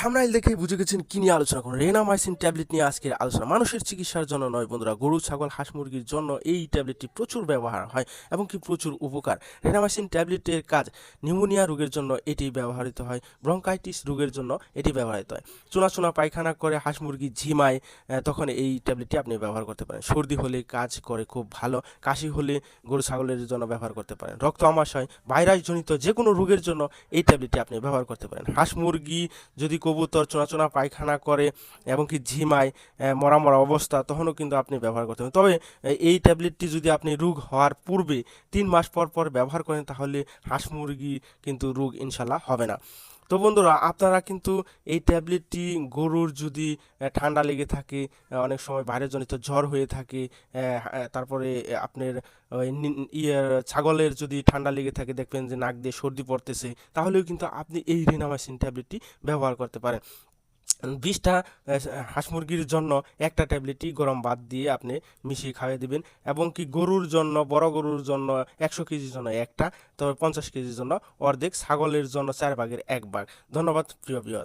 Thumbnail দেখে বুঝে গেছেন কি নিয়ে আলোচনা করুন। রেনামাইসিন ট্যাবলেট নিয়ে আজকের আলোচনা। মানুষের চিকিৎসার জন্য নয় বন্ধুরা, গরু, ছাগল, হাঁস, মুরগির জন্য এই ট্যাবলেটটি প্রচুর ব্যবহার হয় এবং কি প্রচুর উপকার। রেনামাইসিন ট্যাবলেটের কাজ নিউমোনিয়া রোগের জন্য এটি ব্যবহৃত হয়, ব্রঙ্কাইটিস রোগের জন্য এটি ব্যবহৃত হয়। চুনা চুনা পায়খানা করে হাঁস, মুরগি ঝিমায় তখন এই ট্যাবলেটটি আপনি ব্যবহার করতে পারেন। সর্দি হলে কাজ করে খুব ভালো, কাশি হলে গরু, ছাগলের জন্য ব্যবহার করতে পারেন। রক্ত আমাশয়, ভাইরাসজনিত যে কোনো রোগের জন্য এই ট্যাবলেটটি আপনি ব্যবহার করতে পারেন। হাঁস, মুরগি যদি কবুতর চোনা পায়খানা করে এবং কি ঝিমায় মরা মরা অবস্থা, তখনও কিন্তু আপনি ব্যবহার করতে পারেন। তবে এই ট্যাবলেটটি যদি আপনি রোগ হওয়ার পূর্বে তিন মাস পর পর ব্যবহার করেন, তাহলে হাঁস মুরগি কিন্তু রোগ ইনশাল্লাহ হবে না। তো বন্ধুরা, আপনারা কিন্তু এই ট্যাবলেটটি গরুর যদি ঠান্ডা লেগে থাকে অনেক সময় বাইরের জনিত জ্বর হয়ে থাকে তারপরে আপনার নি- ছাগলের যদি ঠান্ডা লেগে থাকে, দেখবেন যে নাক দিয়ে সর্দি পড়তেছে, তাহলেও কিন্তু আপনি এই রিনামাইসিন ট্যাবলেটটি ব্যবহার করতে পারেন। বিশটা হাঁস মুরগির জন্য একটা ট্যাবলেটই গরম বাদ দিয়ে আপনি মিশিয়ে খাওয়াই দিবেন এবং কি গরুর জন্য, বড় গরুর জন্য একশো কেজির জন্য একটা তবে পঞ্চাশ কেজির জন্য অর্ধেক, ছাগলের জন্য চার ভাগের এক ভাগ। ধন্যবাদ, প্রিয় প্রিয়